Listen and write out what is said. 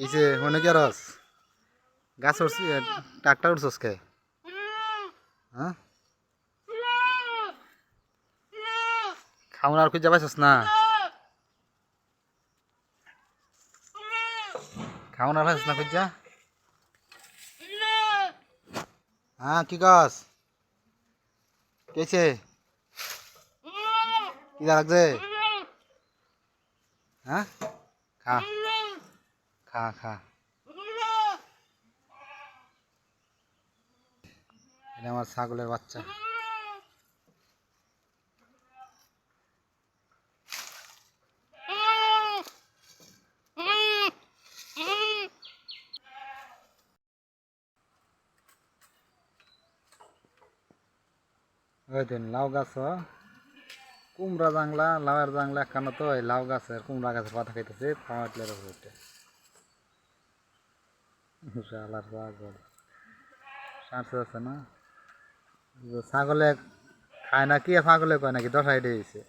কিসে মনে কি রস গাছ উঠছি ট্রাক্টর উঠছস কে? হ্যাঁ? খাওন আর খুঁজে পাইছস না? খাওন আর পাইছস না খুঁজা? হ্যাঁ কি গাছ কেছে কি লাগছে? হ্যাঁ? খা। খা খা। এটা আমার ছাগলের বাচ্চা। লাউ গাছ কুমড়া জাংলা, লাউয়ের জাংলা একখানো তো লাউ গাছের, কুমড়া গাছের পাতা খাইতেছে উপরে শালার ছাগল সারছে আছে না? ছাগলে খায় না কি? ছাগলে কয় নাকি? দশাই দিয়েছে